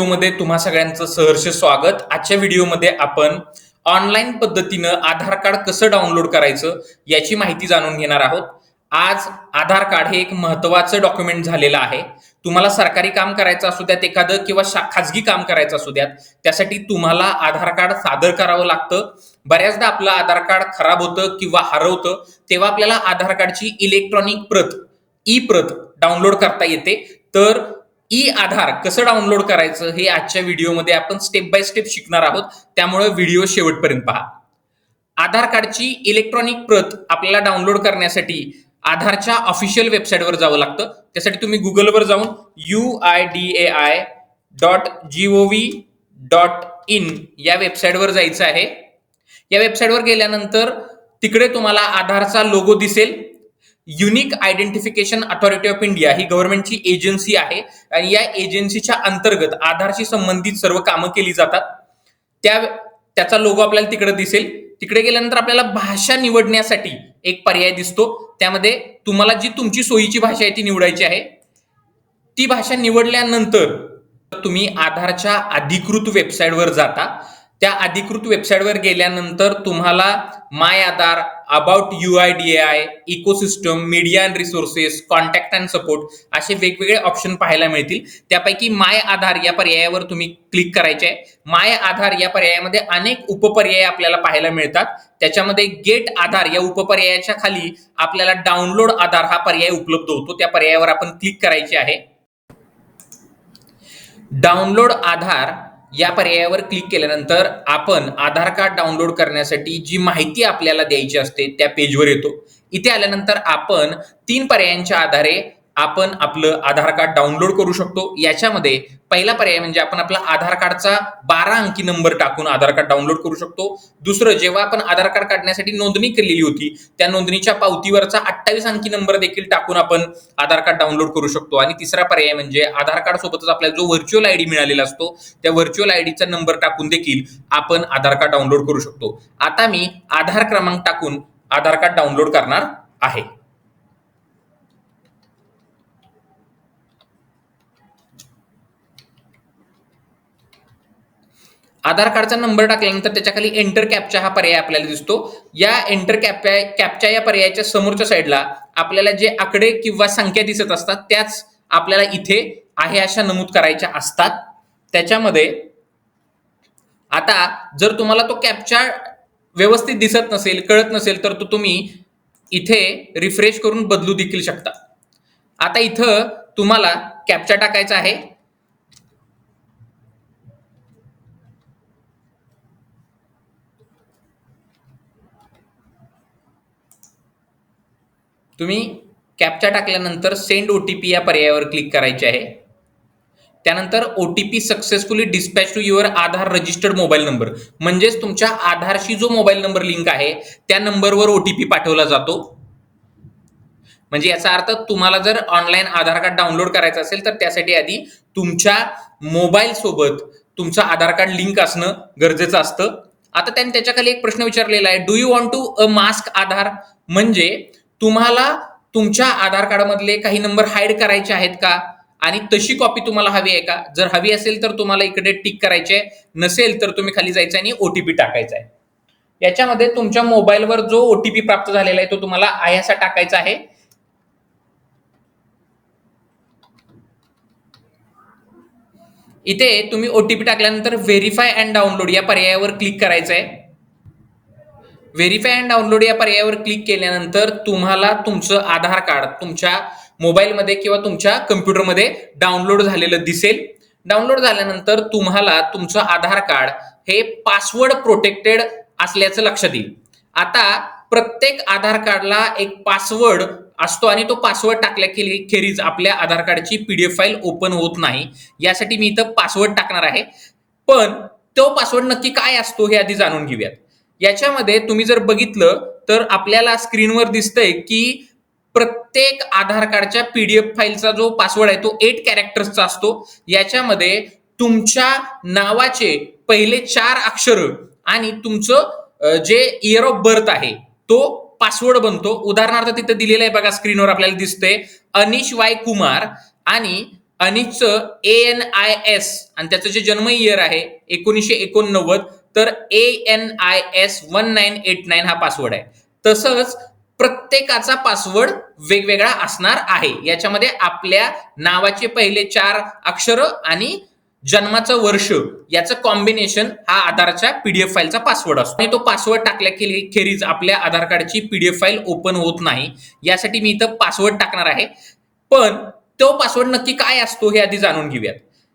व्हिडिओमध्ये तुम्हा सगळ्यांचं सहर्ष स्वागत. आजच्या व्हिडिओमध्ये आपण ऑनलाईन पद्धतीनं आधार कार्ड कसं डाउनलोड करायचं याची माहिती जाणून घेणार आहोत. आज आधार कार्ड हे एक महत्वाचं डॉक्युमेंट झालेलं आहे. तुम्हाला सरकारी काम करायचं असू द्यात एखादं किंवा खाजगी काम करायचं असू द्यात त्यासाठी तुम्हाला आधार कार्ड सादर करावं लागतं. बऱ्याचदा आपलं आधार कार्ड खराब होतं किंवा हरवतं तेव्हा आपल्याला आधार कार्डची इलेक्ट्रॉनिक प्रत ई प्रत डाउनलोड करता येते. तर ई आधार कसं डाउनलोड करायचं हे आजच्या व्हिडिओमध्ये आपण स्टेप बाय स्टेप शिकणार आहोत. त्यामुळे व्हिडिओ शेवटपर्यंत पहा. आधार कार्डची इलेक्ट्रॉनिक प्रत आपल्याला डाउनलोड करण्यासाठी आधारच्या ऑफिशियल वेबसाईटवर जावं लागतं. त्यासाठी तुम्ही गुगलवर जाऊन U I D A I dot G O V dot in या वेबसाईटवर जायचं आहे. या वेबसाईटवर गेल्यानंतर तिकडे तुम्हाला आधारचा लोगो दिसेल. Unique identification authority of India ही गव्हर्नमेंटची एजन्सी आहे. आणि या एजन्सीच्या अंतर्गत आधारशी संबंधित सर्व कामं केली जातात. त्या त्याचा लोगो आपल्याला तिकडे दिसेल. तिकडे गेल्यानंतर आपल्याला भाषा निवडण्यासाठी एक पर्याय दिसतो. त्यामध्ये तुम्हाला जी तुमची सोयीची भाषा आहे ती निवडायची आहे. ती भाषा निवडल्यानंतर तुम्ही आधारच्या अधिकृत वेबसाईटवर जाता. त्या अधिकृत वेबसाईटवर गेल्यानंतर तुम्हाला my Aadhaar about U I D I ecosystem media and resources contact and support असे वेगवेगळे ऑप्शन पाहायला मिळतील. त्यापैकी माय आधार या पर्यायावर तुम्ही क्लिक करायचे आहे. माय आधार या पर्यायामध्ये अनेक उपपर्याय आपल्याला पाहायला मिळतात. त्याच्यामध्ये गेट आधार या उपपर्यायाच्या खाली आपल्याला डाउनलोड आधार हा पर्याय उपलब्ध होतो. त्या पर्यायावर आपण क्लिक करायचे आहे. डाउनलोड आधार या पर्यायावर क्लिक केल्यानंतर आपण आधार कार्ड डाउनलोड करण्यासाठी जी माहिती आपल्याला द्यायची असते त्या पेजवर येतो. इथे आल्यानंतर आपण तीन पर्यायांच्या आधारे आपण आपलं आधार कार्ड डाउनलोड करू शकतो. याच्यामध्ये पहिला पर्याय म्हणजे आपण आपला आधार कार्डचा बारा अंकी नंबर टाकून आधार कार्ड डाउनलोड करू शकतो. दुसरं जेव्हा आपण आधार कार्ड काढण्यासाठी नोंदणी केलेली होती त्या नोंदणीच्या पावतीवरचा अठ्ठावीस अंकी नंबर देखील टाकून आपण आधार कार्ड डाउनलोड करू शकतो. आणि तिसरा पर्याय म्हणजे आधार कार्ड सोबतच आपल्याला जो व्हर्च्युअल आयडी मिळालेला असतो त्या व्हर्च्युअल आयडीचा नंबर टाकून देखील आपण आधार कार्ड डाउनलोड करू शकतो. आता मी आधार क्रमांक टाकून आधार कार्ड डाउनलोड करणार आहे. आधार कार्डचा नंबर टाकल्यानंतर त्याच्याखाली एंटर कॅपचा हा पर्याय आपल्याला दिसतो. या एंटर कॅप्चा कॅपच्या या पर्यायाच्या समोरच्या साईडला आपल्याला जे आकडे किंवा संख्या दिसत असतात त्याच आपल्याला इथे आहे अशा नमूद करायच्या असतात. त्याच्यामध्ये आता जर तुम्हाला तो कॅपचा व्यवस्थित दिसत नसेल कळत नसेल तर तो तुम्ही इथे रिफ्रेश करून बदलू देखील शकता. आता इथं तुम्हाला कॅपचा टाकायचा आहे. तुम्ही कॅपचा टाकल्यानंतर सेंड ओ टी पी या पर्यायावर क्लिक करायचे आहे. त्यानंतर O T P successfully dispatch to your Aadhaar registered mobile number म्हणजेच तुमच्या आधारशी जो मोबाईल नंबर लिंक आहे त्या नंबरवर ओ टी पी पाठवला जातो. म्हणजे याचा अर्थ तुम्हाला जर ऑनलाईन आधार कार्ड डाउनलोड करायचं असेल तर त्यासाठी आधी तुमच्या मोबाईल सोबत तुमचं आधार कार्ड लिंक असणं गरजेचं असतं. आता त्यांनी त्याच्याखाली एक प्रश्न विचारलेला आहे. Do you want to a mask Aadhaar? म्हणजे तुम्हाला तुमच्या आधार कार्डमधले काही नंबर हाईड करायचे आहेत का? आणि तशी कॉपी तुम्हाला हवी आहे का? जर हवी असेल तर तुम्हाला इकडे टिक करायचे आहे नसेल तर तुम्ही खाली जायचं आणि ओटीपी टाकायचा आहे. याच्यामध्ये तुमच्या मोबाईलवर जो ओटीपी प्राप्त झालेला आहे तो तुम्हाला आयासा टाकायचा आहे. इथे तुम्ही ओटीपी टाकल्यानंतर व्हेरीफाय अँड डाउनलोड या पर्यायावर क्लिक करायचं आहे व्हेरीफाय अँड डाउनलोड या पर्यायावर क्लिक केल्यानंतर तुम्हाला तुमचं आधार कार्ड तुमच्या मोबाईलमध्ये किंवा तुमच्या कम्प्युटरमध्ये डाउनलोड झालेलं दिसेल. डाउनलोड झाल्यानंतर तुम्हाला तुमचं आधार कार्ड हे पासवर्ड प्रोटेक्टेड असल्याचं लक्षात येईल. आता प्रत्येक आधार कार्डला एक पासवर्ड असतो आणि तो पासवर्ड टाकल्या केली खेरीज आपल्या आधार कार्डची पीडीएफ फाईल ओपन होत नाही. यासाठी मी इथं पासवर्ड टाकणार आहे. पण तो पासवर्ड नक्की काय असतो हे आधी जाणून घेऊयात. याच्यामध्ये तुम्ही जर बघितलं तर आपल्याला स्क्रीनवर दिसतंय की प्रत्येक आधार कार्डच्या पीडीएफ फाईलचा जो पासवर्ड आहे तो एट कॅरेक्टर्सचा असतो. याच्यामध्ये तुमच्या नावाचे पहिले चार अक्षर आणि तुमचं जे इयर ऑफ बर्थ आहे तो पासवर्ड बनतो. उदाहरणार्थ तिथं दिलेलं आहे बघा स्क्रीनवर आपल्याला दिसतंय अनिश वाय कुमार आणि अनिशचं ए एन आय एस आणि त्याचं जे जन्म इयर आहे एकोणीसशे एकोणनव्वद तर A N I S one nine eight nine हा पासवर्ड आहे. तसंच प्रत्येकाचा पासवर्ड वेगवेगळा असणार आहे. याच्यामध्ये आपल्या नावाचे पहिले चार अक्षर आणि जन्माचं वर्ष याचं कॉम्बिनेशन हा आधारच्या पीडीएफ फाईलचा पासवर्ड असतो. आणि तो पासवर्ड टाकल्या केली खेरीज आपल्या आधार कार्डची पीडीएफ फाईल ओपन होत नाही. यासाठी मी इथं पासवर्ड टाकणार आहे. पण तो पासवर्ड नक्की काय असतो हे आधी जाणून घेऊयात.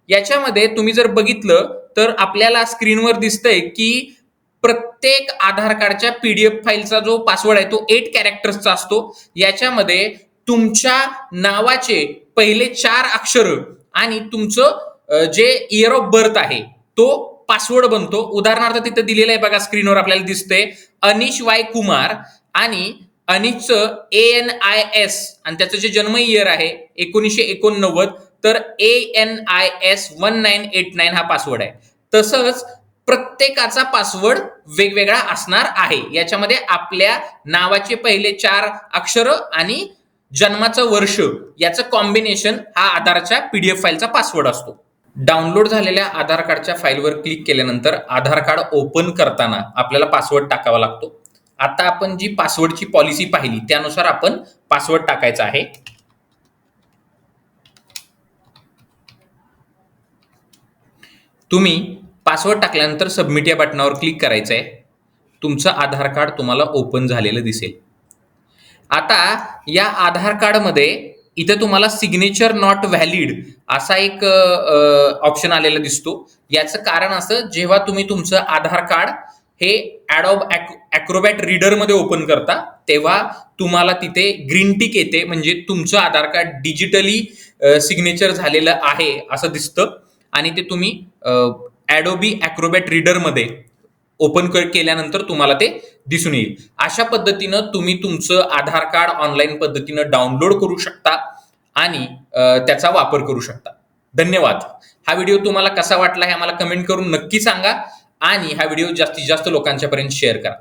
याच्यामध्ये तुम्ही जर बघितलं तर आपल्याला स्क्रीनवर दिसतंय की प्रत्येक आधार कार्डच्या पीडीएफ फाईलचा जो पासवर्ड आहे तो एट कॅरेक्टर्सचा असतो. याच्यामध्ये तुमच्या नावाचे पहिले चार अक्षर आणि तुमचं जे इयर ऑफ बर्थ आहे तो पासवर्ड बनतो. उदाहरणार्थ तिथं दिलेलं आहे बघा स्क्रीनवर आपल्याला दिसतंय अनिश वाय कुमार आणि अनिशचं ए एन आय एस आणि त्याचं जे जन्म इयर आहे एकोणीसशे एकोणनव्वद तर A N I S one nine eight nine हा पासवर्ड आहे. तसंच प्रत्येकाचा पासवर्ड वेगवेगळा असणार आहे. याच्यामध्ये आपल्या नावाचे पहिले चार अक्षर आणि जन्माचं वर्ष याचं कॉम्बिनेशन हा आधारच्या पीडीएफ फाईलचा पासवर्ड असतो. डाउनलोड झालेल्या आधार कार्डच्या फाईलवर क्लिक केल्यानंतर आधार कार्ड ओपन करताना आपल्याला पासवर्ड टाकावा लागतो. आता आपण जी पासवर्डची पॉलिसी पाहिली त्यानुसार आपण पासवर्ड टाकायचा आहे. तुम्ही पासवर्ड टाकल्यानंतर सबमिट या बटनावर क्लिक करायचं आहे तुमचं आधार कार्ड तुम्हाला ओपन झालेलं दिसेल. आता या आधार कार्डमध्ये इथं तुम्हाला सिग्नेचर नॉट व्हॅलिड असा एक ऑप्शन आलेला दिसतो. याचं कारण असं जेव्हा तुम्ही तुमचं आधार कार्ड हे ॲडॉब ॲक्रोबॅट रीडरमध्ये ओपन करता तेव्हा तुम्हाला तिथे ग्रीन टिक येते. म्हणजे तुमचं आधार कार्ड डिजिटली सिग्नेचर झालेलं आहे असं दिसतं. आणि ते तुम्ही ॲडोबी ॲक्रोबॅट रीडरमध्ये ओपन केल्यानंतर तुम्हाला ते दिसून येईल. अशा पद्धतीनं तुम्ही तुमचं आधार कार्ड ऑनलाईन पद्धतीनं डाउनलोड करू शकता आणि त्याचा वापर करू शकता. धन्यवाद. हा व्हिडिओ तुम्हाला कसा वाटला हे आम्हाला कमेंट करून नक्की सांगा आणि हा व्हिडिओ जास्तीत जास्त लोकांच्यापर्यंत शेअर करा.